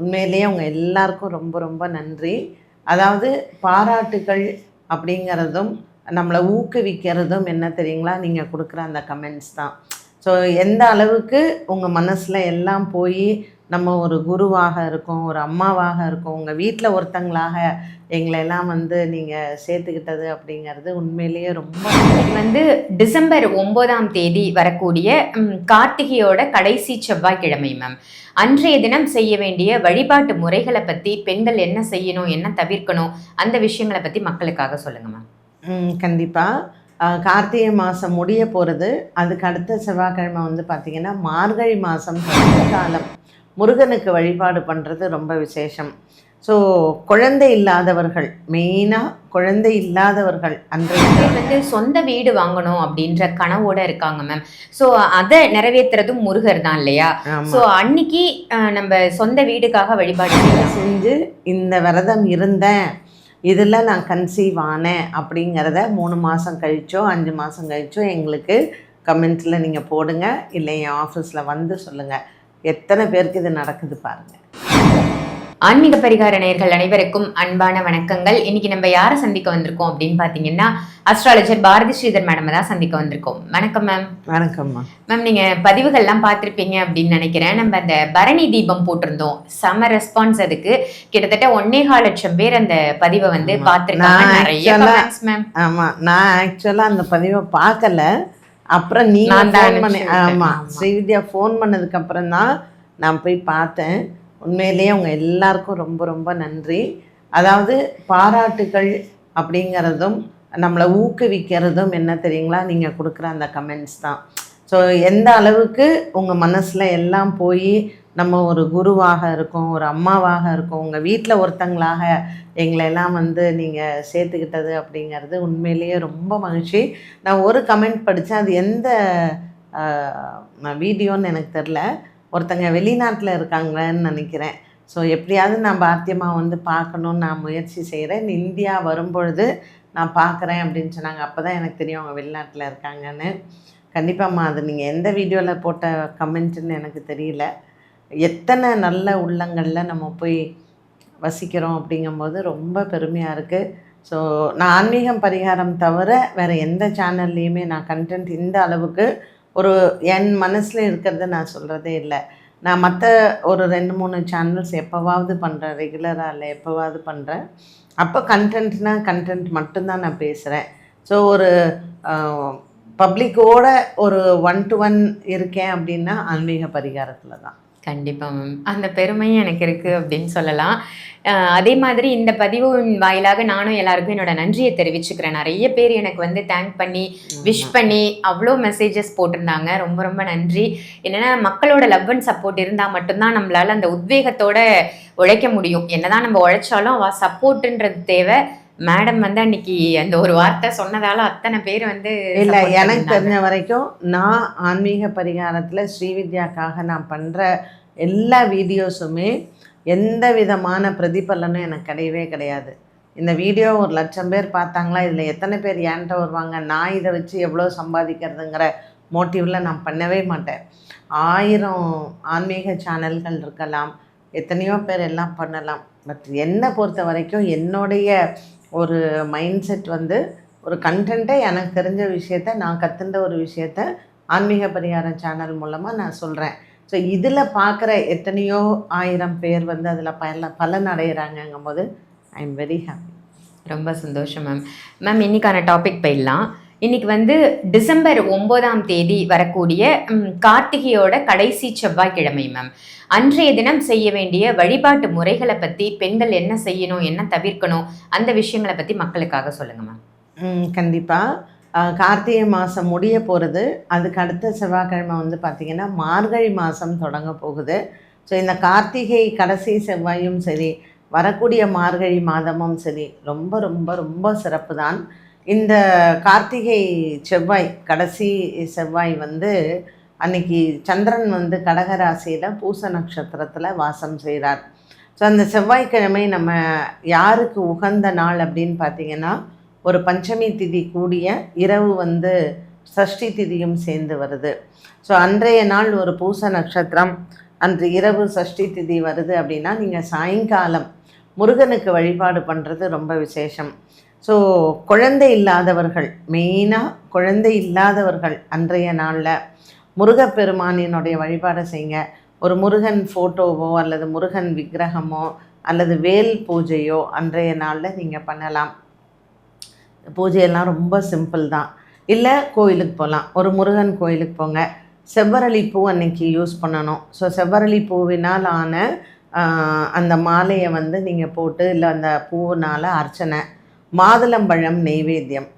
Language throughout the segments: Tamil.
உண்மையிலேயே அவங்க எல்லாருக்கும் ரொம்ப ரொம்ப நன்றி. அதாவது பாராட்டுகள் அப்படிங்கிறதும் நம்மளை ஊக்குவிக்கிறதும் என்ன தெரியுங்களா? நீங்கள் கொடுக்குற அந்த கமெண்ட்ஸ் தான். ஸோ எந்த அளவுக்கு உங்கள் மனசில் எல்லாம் போய் நம்ம ஒரு குருவாக இருக்கோம் ஒரு அம்மாவாக இருக்கோம் உங்கள் வீட்டில் ஒருத்தங்களாக எங்களை எல்லாம் வந்து நீங்கள் சேர்த்துக்கிட்டது அப்படிங்கிறது உண்மையிலேயே ரொம்ப வந்து டிசம்பர் ஒன்பதாம் தேதி வரக்கூடிய கார்த்திகையோட கடைசி செவ்வாய்க்கிழமை மேம் அன்றைய தினம் செய்ய வேண்டிய வழிபாட்டு முறைகளை பத்தி பெண்கள் என்ன செய்யணும் என்ன தவிர்க்கணும் அந்த விஷயங்களை பத்தி மக்களுக்காக சொல்லுங்க மேம் ம், கண்டிப்பா. அஹ், கார்த்திகை மாதம் முடிய போகிறது அதுக்கு அடுத்த செவ்வாய்க்கிழமை வந்து பார்த்திங்கன்னா மார்கழி மாதம் காலம். முருகனுக்கு வழிபாடு பண்ணுறது ரொம்ப விசேஷம். ஸோ குழந்தை இல்லாதவர்கள் மெயினாக குழந்தை இல்லாதவர்கள் அன்றைய பேர் வந்து சொந்த வீடு வாங்கணும் அப்படின்ற கனவோட இருக்காங்க மேம் ஸோ அதை நிறைவேற்றுறதும் முருகர் தான் இல்லையா? ஸோ அன்னைக்கு நம்ம சொந்த வீடுக்காக வழிபாடு செஞ்சு இந்த விரதம் இருந்தேன் இதில் நான் கன்சீவ் ஆனேன் அப்படிங்கிறத மூணு மாதம் கழிச்சோ அஞ்சு மாதம் கழிச்சோ எங்களுக்கு கமெண்ட்ஸில் நீங்கள் போடுங்க இல்லை என் ஆஃபீஸில் வந்து சொல்லுங்கள் எத்தனை பேருக்கு இது நடக்குது பாருங்கள் ஆன்மீக பரிகார நேயர்கள் அனைவருக்கும் அன்பான வணக்கங்கள். இன்னைக்கு நம்ம யாரை சந்திக்க வந்திருக்கோம் அப்படின்னு பார்த்தீங்கன்னா அஸ்ட்ராலஜர் பாரதி ஸ்ரீதர் மேடம் தான் சந்திக்க வந்திருக்கோம். வணக்கம் மேம் வணக்கம்மா. மேம் நீங்க பதிவுகள்லாம் பார்த்திருப்பீங்க அப்படின்னு நினைக்கிறேன். நம்ம அந்த பரணி தீபம் போட்டிருந்தோம். செம ரெஸ்பான்ஸ் அதுக்கு. கிட்டத்தட்ட ஒன்னேகால் லட்சம் பேர் அந்த பதிவை வந்து ஆமா. பார்த்திருக்காங்க. நிறைய மேம் ஆமாம் நான் ஆக்சுவலாக அந்த பதிவை பார்க்கல. அப்புறம் தான் ஃபோன் பண்ணி. ஆமாம் ஆமா. ஸ்ரீவித்யா ஃபோன் பண்ணதுக்கப்புறம் தான் நான் போய் பார்த்தேன். உண்மையிலேயே உங்கள் எல்லாருக்கும் ரொம்ப ரொம்ப நன்றி. அதாவது பாராட்டுகள் அப்படிங்கிறதும் நம்மளை ஊக்குவிக்கிறதும் என்ன தெரியுங்களா? நீங்கள் கொடுக்குற அந்த கமெண்ட்ஸ் தான். ஸோ எந்த அளவுக்கு உங்கள் மனசில் எல்லாம் போய் நம்ம ஒரு குருவாக இருக்கோம் ஒரு அம்மாவாக இருக்கோம் உங்கள் வீட்டில் ஒருத்தங்களாக எங்களெல்லாம் வந்து நீங்கள் சேர்த்துக்கிட்டது அப்படிங்கிறது உண்மையிலேயே ரொம்ப மகிழ்ச்சி. நான் ஒரு கமெண்ட் படித்தேன் அது எந்த வீடியோன்னு எனக்கு தெரில ஒருத்தங்க வெளிநாட்டில் இருக்காங்கன்னு நினைக்கிறேன். ஸோ எப்படியாவது நான் பாத்தியமா வந்து பார்க்கணுன்னு நான் முயற்சி செய்கிறேன் இந்தியா வரும்பொழுது நான் பார்க்குறேன் அப்படின்னு சொன்னாங்க. அப்போ தான் எனக்கு தெரியும் அவங்க வெளிநாட்டில் இருக்காங்கன்னு. கண்டிப்பாம்மா அது நீங்கள் எந்த வீடியோவில் போட்ட கமெண்ட்டுன்னு எனக்கு தெரியல. எத்தனை நல்ல உள்ளங்களில் நம்ம போய் வசிக்கிறோம் அப்படிங்கும்போது ரொம்ப பெருமையாக இருக்குது ஸோ நான் ஆன்மீகம் பரிகாரம் தவிர வேறு எந்த சேனல்லையுமே நான் கண்டென்ட் இந்த அளவுக்கு ஒரு என் மனசில் இருக்கிறத நான் சொல்கிறதே இல்லை. நான் மற்ற ஒரு ரெண்டு மூணு சேனல்ஸ் எப்போவாவது பண்ணுறேன் ரெகுலராக இல்லை எப்போவாவது பண்ணுறேன் அப்போ கண்டென்ட்னால் கண்டென்ட் மட்டும்தான் நான் பேசுகிறேன் ஸோ ஒரு பப்ளிக்கோட ஒரு ஒன் டு ஒன் இருக்கேன் அப்படின்னா ஆன்மீக பரிகாரத்தில் தான் கண்டிப்பா மேம் அந்த பெருமையும் எனக்கு இருக்கு அப்படின்னு சொல்லலாம். அதே மாதிரி இந்த பதிவின் வாயிலாக நானும் எல்லாருக்கும் என்னோட நன்றியை தெரிவிச்சுக்கிறேன். நிறைய பேர் எனக்கு வந்து தேங்க் பண்ணி விஷ் பண்ணி அவ்வளோ மெசேஜஸ் போட்டிருந்தாங்க. ரொம்ப ரொம்ப நன்றி. என்னன்னா மக்களோட லவ் அண்ட் சப்போர்ட் இருந்தால் மட்டும்தான் நம்மளால அந்த உத்வேகத்தோட உழைக்க முடியும். என்னதான் நம்ம உழைச்சாலும் அவ சப்போர்ட்டுன்றது தேவை. மேடம் வந்து அன்னைக்கு அந்த ஒரு வார்த்தை சொன்னதால அத்தனை பேர் வந்து இல்லை எனக்கு. தெரிஞ்ச வரைக்கும் நான் ஆன்மீக பரிகாரத்தில் ஸ்ரீவித்யாக்காக நான் பண்ணுற எல்லா வீடியோஸுமே எந்த விதமான பிரதிபலனும் எனக்கு கிடையவே கிடையாது. இந்த வீடியோ ஒரு லட்சம் பேர் பார்த்தாங்களா இதில் எத்தனை பேர் ஏன்ட்ட வருவாங்க நான் இதை வச்சு எவ்வளோ சம்பாதிக்கிறதுங்கிற மோட்டிவில் நான் பண்ணவே மாட்டேன். ஆயிரம் ஆன்மீக சேனல்கள் இருக்கலாம் எத்தனையோ பேர் எல்லாம் பண்ணலாம். பட் என்னை பொறுத்த வரைக்கும் என்னுடைய ஒரு மைண்ட் செட் வந்து ஒரு கண்டென்ட்டை எனக்கு தெரிஞ்ச விஷயத்த நான் கற்றுண்ட ஒரு விஷயத்த ஆன்மீக பரிகாரம் சேனல் மூலமாக நான் சொல்கிறேன் ஸோ இதில் பார்க்குற எத்தனையோ ஆயிரம் பேர் வந்து அதில் பல பலன் அடைகிறாங்கங்கும் போது ஐ எம் வெரி ஹாப்பி ரொம்ப சந்தோஷம் மேம் மேம் இன்றைக்கான டாபிக் போயிடலாம். இன்னைக்கு வந்து டிசம்பர் ஒன்பதாம் தேதி வரக்கூடிய கார்த்திகையோட கடைசி செவ்வாய்க்கிழமை மேம் அன்றைய தினம் செய்ய வேண்டிய வழிபாட்டு முறைகளை பத்தி பெண்கள் என்ன செய்யணும் என்ன தவிர்க்கணும் அந்த விஷயங்களை பத்தி மக்களுக்காக சொல்லுங்க மேம் கண்டிப்பாக கார்த்திகை மாதம் முடிய போகிறது அதுக்கு அடுத்த செவ்வாய்க்கிழமை வந்து பார்த்திங்கன்னா மார்கழி மாதம் தொடங்க போகுது. ஸோ இந்த கார்த்திகை கடைசி செவ்வாயும் சரி வரக்கூடிய மார்கழி மாதமும் சரி ரொம்ப ரொம்ப ரொம்ப சிறப்பு தான் இந்த கார்த்திகை செவ்வாய் கடைசி செவ்வாய் வந்து அன்னைக்கு சந்திரன் வந்து கடகராசியில் பூச நட்சத்திரத்தில் வாசம் செய்கிறார் ஸோ அந்த செவ்வாய்க்கிழமை நம்ம யாருக்கு உகந்த நாள் அப்படின்னு பார்த்தீங்கன்னா ஒரு பஞ்சமி திதி கூடிய இரவு வந்து சஷ்டி திதியும் சேர்ந்து வருது. ஸோ அன்றைய நாள் ஒரு பூச நட்சத்திரம். அன்று இரவு சஷ்டி திதி வருது அப்படின்னா நீங்கள் சாயங்காலம் முருகனுக்கு வழிபாடு பண்ணுறது ரொம்ப விசேஷம். ஸோ குழந்தை இல்லாதவர்கள் மெயினாக குழந்தை இல்லாதவர்கள் அன்றைய நாளில் முருகப்பெருமானினுடைய வழிபாடை செய்யுங்க. ஒரு முருகன் ஃபோட்டோவோ அல்லது முருகன் விக்கிரகமோ அல்லது வேல் பூஜையோ அன்றைய நாளில் நீங்கள் பண்ணலாம். பூஜையெல்லாம் ரொம்ப சிம்பிள் தான். இல்லை கோயிலுக்கு போகலாம் ஒரு முருகன் கோயிலுக்கு போங்க. செவ்வரளி பூ அன்னைக்கு யூஸ் பண்ணணும். ஸோ செவ்வரளி பூவினால் ஆன அந்த மாலையை வந்து நீங்கள் போட்டு இல்லை அந்த பூவினால் அர்ச்சனை மாதுளம்பழம் நெய்வேத்தியம்.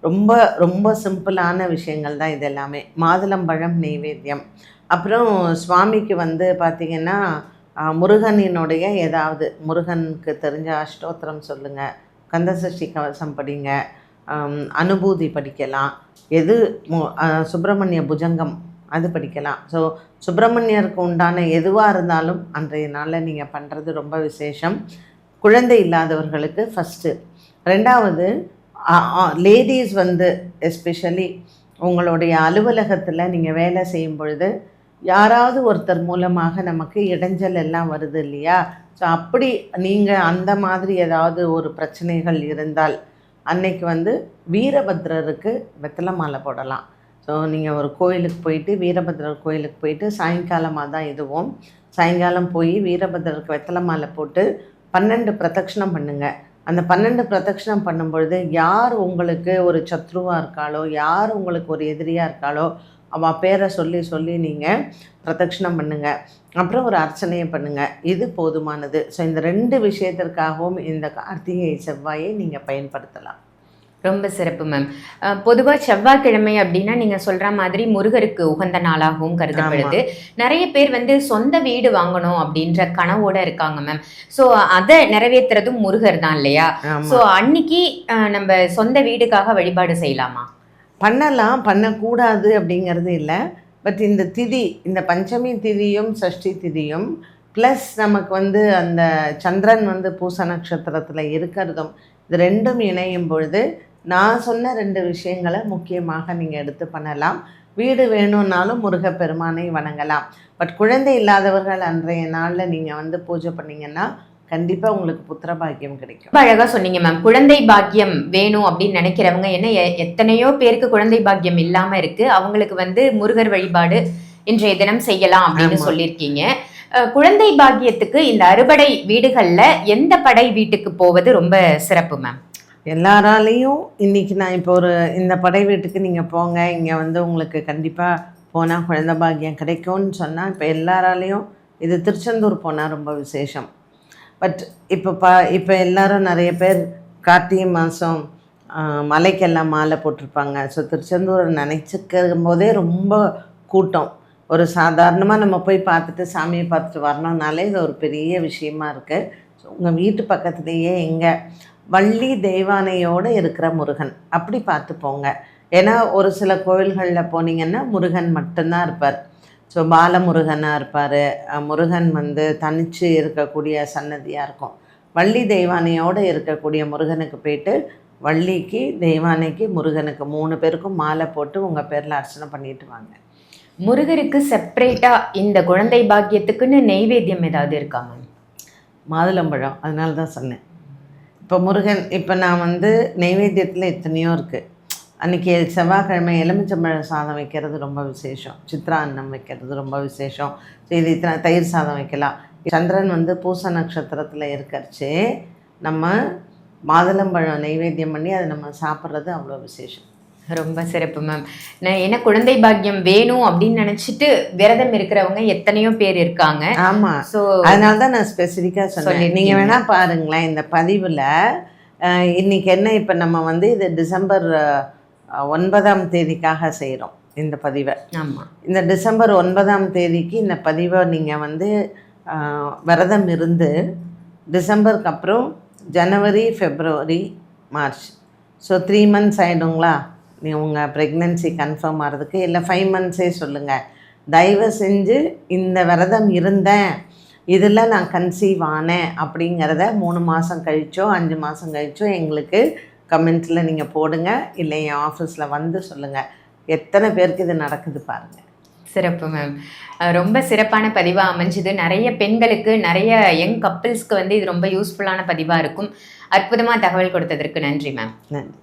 ரொம்ப ரொம்ப சிம்பிளான விஷயங்கள் தான் இது எல்லாமே மாதுளம்பழம் நெய்வேத்தியம். அப்புறம் சுவாமிக்கு வந்து பார்த்திங்கன்னா முருகனினுடைய ஏதாவது முருகனுக்கு தெரிஞ்ச அஷ்டோத்திரம் சொல்லுங்கள் கந்தசஷ்டி கவசம் படிங்க. அனுபூதி படிக்கலாம். எது மு- சுப்பிரமணிய புஜங்கம் அது படிக்கலாம். ஸோ சுப்பிரமணியருக்கு உண்டான எதுவாக இருந்தாலும் அன்றைய நாளில் நீங்கள் பண்ணுறது ரொம்ப விசேஷம். குழந்தை இல்லாதவர்களுக்கு ஃபஸ்ட்டு ரெண்டாவது லேடிஸ் வந்து எஸ்பெஷலி உங்களுடைய அலுவலகத்தில் நீங்கள் வேலை செய்யும் பொழுது யாராவது ஒருத்தர் மூலமாக நமக்கு இடைஞ்சல் எல்லாம் வருது இல்லையா? ஸோ அப்படி நீங்கள் அந்த மாதிரி ஏதாவது ஒரு பிரச்சனைகள் இருந்தால் அன்னைக்கு வந்து வீரபத்ரருக்கு வெத்தலை மாலை போடலாம். ஸோ நீங்கள் ஒரு கோயிலுக்கு போயிட்டு வீரபத்ரர் கோயிலுக்கு போயிட்டு சாயங்காலமாக தான் இதுவும். சாயங்காலம் போய் வீரபத்ரருக்கு வெத்தலை மாலை போட்டு பன்னெண்டு பிரதட்சணம் பண்ணுங்கள் அந்த பன்னெண்டு பிரதட்சணம் பண்ணும்பொழுது யார் உங்களுக்கு ஒரு சத்ருவாக இருக்காளோ யார் உங்களுக்கு ஒரு எதிரியாக இருக்காளோ அவள் பேரை சொல்லி சொல்லி நீங்கள் பிரதட்சணம் பண்ணுங்கள் அப்புறம் ஒரு அர்ச்சனையை பண்ணுங்கள் இது போதுமானது. ஸோ இந்த ரெண்டு விஷயத்திற்காகவும் இந்த கார்த்திகை செவ்வாயை நீங்கள் பயன்படுத்தலாம். ரொம்ப சிறப்பு மேம் பொதுவாக செவ்வாய்க்கிழமை அப்படின்னா நீங்க சொல்ற மாதிரி முருகருக்கு உகந்த நாளாகவும் கருதப்படுது. நிறைய பேர் வந்து சொந்த வீடு வாங்கணும் அப்படின்ற கனவோட இருக்காங்க மேம் ஸோ அதை நிறைவேற்றுறதும் முருகர் தான் இல்லையா? ஸோ அன்னைக்கு நம்ம சொந்த வீடுக்காக வழிபாடு செய்யலாமா? பண்ணலாம். பண்ணக்கூடாது அப்படிங்கிறது இல்லை. பட் இந்த திதி இந்த பஞ்சமி திதியும் சஷ்டி திதியும் ப்ளஸ் நமக்கு வந்து அந்த சந்திரன் வந்து பூச நட்சத்திரத்தில் இருக்கிறதும் இது ரெண்டும் இணையும் பொழுது நான் சொன்ன ரெண்டு விஷயங்களை முக்கியமாக நீங்கள் எடுத்து பண்ணலாம். வீடு வேணும்னாலும் முருகப்பெருமானை வணங்கலாம். பட் குழந்தை இல்லாதவர்கள் அன்றைய நாளில் நீங்கள் வந்து பூஜை பண்ணீங்கன்னா கண்டிப்பாக உங்களுக்கு புத்திர பாக்கியம் கிடைக்கும். ரொம்ப அழகா சொன்னீங்க மேம் குழந்தை பாக்கியம் வேணும் அப்படின்னு நினைக்கிறவங்க என்ன எத்தனையோ பேருக்கு குழந்தை பாக்கியம் இல்லாம இருக்கு. அவங்களுக்கு வந்து முருகர் வழிபாடு இன்றைய தினம் செய்யலாம் அப்படின்னு. சொல்லியிருக்கீங்க. குழந்தை பாக்கியத்துக்கு இந்த அறுபடை வீடுகள்ல எந்த படை வீட்டுக்கு போவது ரொம்ப சிறப்பு மேம் எல்லாராலேயும் இன்னைக்கு நான் இப்போ ஒரு இந்த படை வீட்டுக்கு நீங்கள் போங்க இங்கே வந்து உங்களுக்கு கண்டிப்பாக போனால் குழந்தை பாக்கியம் கிடைக்கும்னு சொன்னால் இப்போ எல்லாராலேயும் இது திருச்செந்தூர் போனால் ரொம்ப விசேஷம். பட் இப்போ ப இப்போ எல்லாரும் நிறைய பேர் கார்த்திகை மாதம் மலைக்கெல்லாம் மாலை போட்டிருப்பாங்க. ஸோ திருச்செந்தூரை நினச்சிக்கும் போதே ரொம்ப கூட்டம். ஒரு சாதாரணமாக நம்ம போய் பார்த்துட்டு சாமியை பார்த்துட்டு வரணும்னாலே இது ஒரு பெரிய விஷயமா இருக்குது ஸோ உங்கள் வீட்டு பக்கத்துலேயே எங்கே வள்ளி தெய்வானையோடு இருக்கிற முருகன். அப்படி பார்த்து போங்க. ஏன்னா ஒரு சில கோவில்களில் போனீங்கன்னா முருகன் மட்டும்தான் இருப்பார். ஸோ பாலமுருகனாக இருப்பார். முருகன் வந்து தனிச்சு இருக்கக்கூடிய சன்னதியாக இருக்கும். வள்ளி தெய்வானையோடு இருக்கக்கூடிய முருகனுக்கு போயிட்டு வள்ளிக்கு தெய்வானைக்கு முருகனுக்கு மூணு பேருக்கும் மாலை போட்டு உங்கள் பேரில் அர்ச்சனை பண்ணிட்டு வாங்க. முருகருக்கு செப்பரேட்டா இந்த குழந்தை பாக்கியத்துக்குன்னு நெய்வேத்தியம் ஏதாவது இருக்கா மேம்? மாதுளம்பழம். அதனால தான் சொன்னேன். இப்போ முருகன் இப்போ நான் வந்து நெய்வேத்தியத்தில் எத்தனையோ இருக்குது அன்றைக்கி செவ்வாய்க்கிழமை எலுமிச்சம்பழம் சாதம் வைக்கிறது ரொம்ப விசேஷம். சித்ரா அன்னம் வைக்கிறது ரொம்ப விசேஷம். இது இத்தனை தயிர் சாதம் வைக்கலாம். சந்திரன் வந்து பூச நட்சத்திரத்தில் இருக்கிறச்சு நம்ம மாதுளம்பழம் நெய்வேத்தியம் பண்ணி அதை நம்ம சாப்பிட்றது அவ்வளோ விசேஷம். ரொம்ப சிறப்பு மேம் நான் என்ன குழந்தை பாக்கியம் வேணும் அப்படின்னு நினைச்சிட்டு விரதம் இருக்கிறவங்க எத்தனையோ பேர் இருக்காங்க. ஆமாம் ஸோ அதனால தான் நான் ஸ்பெசிஃபிக்காக சொன்னேன். நீங்கள் வேணால் பாருங்களேன் இந்த பதிவில் இன்னைக்கு என்ன இப்போ நம்ம வந்து இது டிசம்பர் ஒன்பதாம் தேதிக்காக செய்கிறோம் இந்த பதிவை. ஆமா. இந்த டிசம்பர் ஒன்பதாம் தேதிக்கு இந்த பதிவை நீங்கள் வந்து விரதம் இருந்து டிசம்பருக்கு அப்புறம் ஜனவரி February March. So three months ஆகிடுங்களா நீ உங்கள் ப்ரெக்னென்சி கன்ஃபார்ம் ஆகிறதுக்கு இல்லை ஃபைவ் மந்த்ஸே சொல்லுங்கள் தயவு செஞ்சு இந்த விரதம் இருந்தேன். இதில் நான் கன்சீவ் ஆனேன் அப்படிங்கிறத மூணு மாதம் கழிச்சோ அஞ்சு மாதம் கழிச்சோ எங்களுக்கு கமெண்ட்ஸில் நீங்கள் போடுங்க. இல்லை என் ஆஃபீஸில் வந்து சொல்லுங்கள் எத்தனை பேருக்கு இது நடக்குது பாருங்கள் சிறப்பு மேம் ரொம்ப சிறப்பான பதிவாக அமைஞ்சுது. நிறைய பெண்களுக்கு நிறைய யங் கப்பிள்ஸ்க்கு வந்து இது ரொம்ப யூஸ்ஃபுல்லான பதிவாக இருக்கும். அற்புதமாக தகவல் கொடுத்ததற்கு நன்றி மேம் நன்றி.